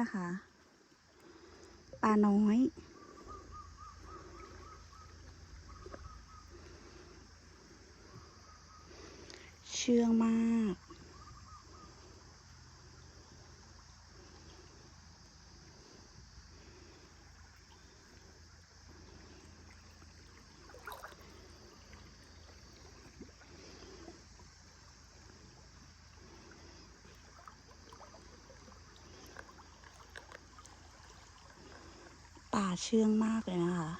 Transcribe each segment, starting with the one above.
นะคะปลาน้อย เชื่องมาก เชื่องมากเลยนะคะ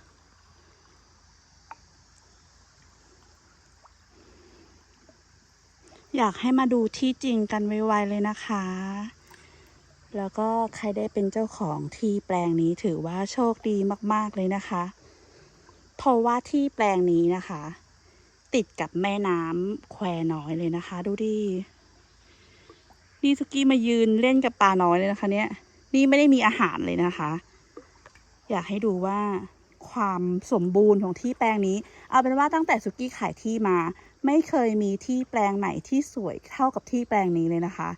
อยากให้มาดูที่จริงกันไวๆเลยนะคะ แล้วก็ใครได้เป็นเจ้าของที่แปลงนี้ถือว่าโชคดีมากๆเลยนะคะ เพราะว่าที่แปลงนี้นะคะ ติดกับแม่น้ำแควน้อยเลยนะคะ ดูดินี่สุกี้มายืนเล่นกับปลาน้อยเลยนะคะ เนี่ย นี่ไม่ได้มีอาหารเลยนะคะ อยากให้ดูว่าความสมบูรณ์ของที่แปลงนี้ เอาเป็นว่าตั้งแต่สุกี้ขายที่มา ไม่เคยมีที่แปลงไหนที่สวยเท่ากับที่แปลงนี้เลยนะคะ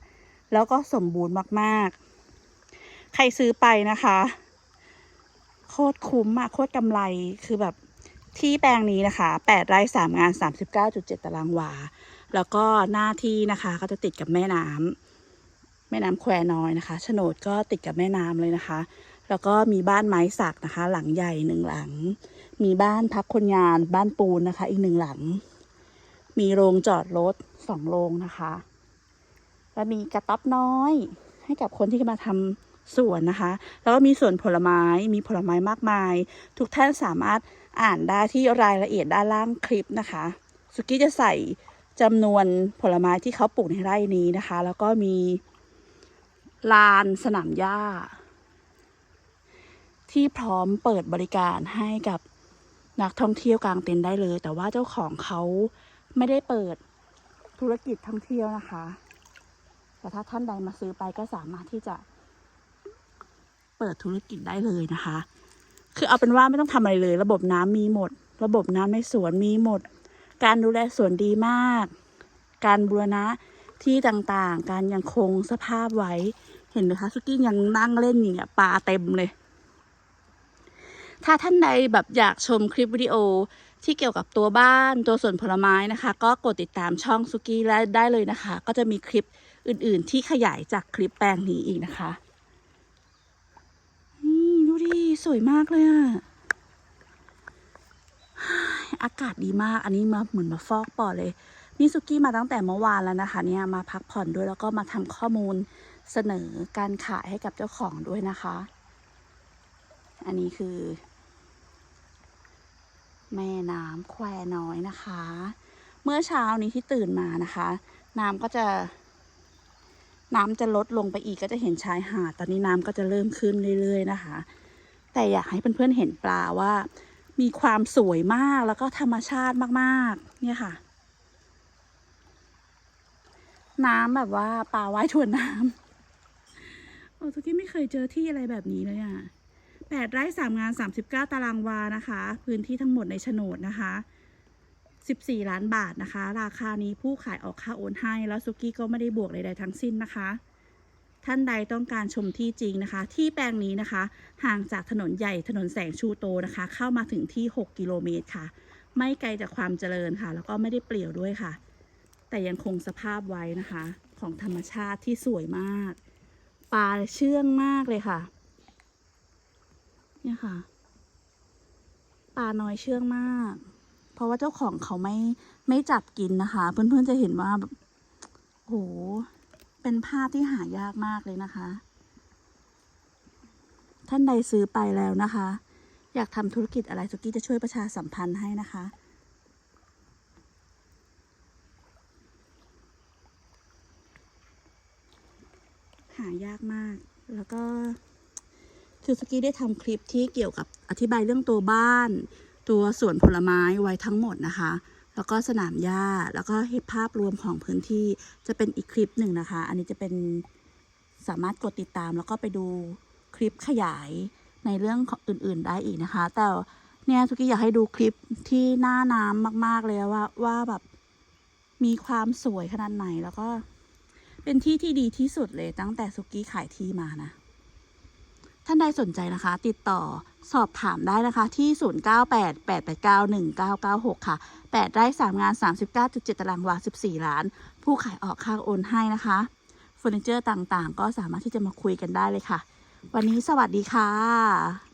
แล้วก็สมบูรณ์มากๆ ใครซื้อไปนะคะโคตรคุ้มอะโคตรกำไรคือแบบที่แปลงนี้นะคะ8ไร่3งาน 39.7 ตารางวา แล้วก็หน้าที่นะคะก็จะติดกับแม่น้ำแม่น้ำแควน้อยนะคะโฉนดก็ติดกับแม่น้ำเลยนะคะ แล้วก็มีบ้านไม้สักนะคะ หลังใหญ่หนึ่งหลัง มีบ้านพักคนงานบ้านปูนนะคะ อีกหนึ่งหลัง มีโรงจอดรถสองโรงนะคะ แล้วมีกระต๊อบน้อย ให้กับคนที่มาทำสวนนะคะ แล้วก็มีสวนผลไม้ มีผลไม้มากมาย ทุกท่านสามารถอ่านได้ที่รายละเอียดด้านล่างคลิปนะคะสุกี้จะใส่จำนวนผลไม้ที่เขาปลูกในไร่นี้นะคะ แล้วก็มีลานสนามหญ้า ที่พร้อมเปิดบริการให้กับนักท่องเที่ยวกลางเต็นท์ได้เลย แต่ว่าเจ้าของเขาไม่ได้เปิดธุรกิจท่องเที่ยวนะคะ แต่ถ้าท่านใดมาซื้อไปก็สามารถที่จะ เปิดธุรกิจได้เลยนะคะ คือเอาเป็นว่าไม่ต้องทำอะไรเลย ระบบน้ำมีหมด ระบบน้ำในสวนมีหมด การดูแลสวนดีมาก การบูรณะที่ต่างๆ การยังคงสภาพไว้ เห็นไหมคะสุกี้ยังนั่งเล่นอย่างเงี้ยปลาเต็มเลย ถ้าท่านใดแบบอยากชมคลิปวิดีโอที่เกี่ยวกับตัวบ้านตัวสวนผลไม้นะคะ ก็กดติดตามช่องสุกี้และได้เลยนะคะ ก็จะมีคลิปอื่นๆ ที่ขยายจากคลิปแปลงนี้อีกนะคะ นี่ดูดิสวยมากเลยอะอากาศดีมากอันนี้มาเหมือนมาฟอกปอดเลย นี่สุกี้มาตั้งแต่เมื่อวานแล้วนะคะเนี่ยมาพักผ่อนด้วยแล้วก็มาทำข้อมูลเสนอการขายให้กับเจ้าของด้วยนะคะ อันนี้คือ แม่น้ำแควน้อยนะคะ เมื่อเช้านี้ที่ตื่นมานะคะ น้ำก็จะ น้ำจะลดลงไปอีกก็จะเห็นชายหาดตอนนี้น้ำก็จะเริ่มขึ้นเรื่อย ๆ นะคะ แต่อยากให้เพื่อนๆเห็นปลาว่า มีความสวยมากแล้วก็ธรรมชาติมากๆ เนี่ยค่ะ น้ำแบบว่าปลาว่ายทวนน้ำโอ้ทุกี้ไม่เคยเจอที่อะไรแบบนี้เลยอะ แปดไร่สามงานสามสิบเก้าตารางวานะคะ พื้นที่ทั้งหมดในโฉนดนะคะสิบสี่ล้านบาทนะคะ ราคานี้ผู้ขายออกค่าโอนให้ แล้วซุกี้ก็ไม่ได้บวกใดๆทั้งสิ้นนะคะ ท่านใดต้องการชมที่จริงนะคะ ที่แปลงนี้นะคะ ห่างจากถนนใหญ่ถนนแสงชูโตนะคะ เข้ามาถึงที่ 6 กิโลเมตรค่ะ ไม่ไกลจากความเจริญค่ะ แล้วก็ไม่ได้เปลี่ยวด้วยค่ะ แต่ยังคงสภาพไว้นะคะ ของธรรมชาติที่สวยมากปลาเชื่องมากเลยค่ะ เนี่ยค่ะ ปลาน้อยเชื่องมาก เพราะว่าเจ้าของเขาไม่ไม่จับกินนะคะ เพื่อนๆจะเห็นว่าแบบโหเป็นภาพที่หายากมากเลยนะคะ ท่านใดซื้อไปแล้วนะคะ อยากทำธุรกิจอะไรสุกี้จะช่วยประชาสัมพันธ์ให้นะคะหายากมาก แล้วก็ คือสกี้ได้ทำคลิปที่เกี่ยวกับอธิบายเรื่องตัวบ้าน ตัวสวนผลไม้ไว้ทั้งหมดนะคะ แล้วก็สนามหญ้าแล้วก็เห็นภาพรวมของพื้นที่จะเป็นอีกคลิปหนึ่งนะคะ อันนี้จะเป็นสามารถกดติดตาม แล้วก็ไปดูคลิปขยายในเรื่องของอื่น ๆได้อีกนะคะ แต่เนี่ยสุกี้อยากให้ดูคลิปที่หน้าน้ำมาก ๆ เลยว่าว่าแบบมีความสวยขนาดไหนแล้วก็เป็นที่ที่ดีที่สุดเลยตั้งแต่สุกี้ขายที่มานะ ท่านใดสนใจนะคะ ติดต่อสอบถามได้นะคะที่ 0988891996 ค่ะ 8 ไร่ 3 งาน 39.7 ตารางวา 14 ล้าน ผู้ขายออกค่าโอนให้นะคะเฟอร์นิเจอร์ต่างๆ ก็สามารถที่จะมาคุยกันได้เลยค่ะ วันนี้สวัสดีค่ะ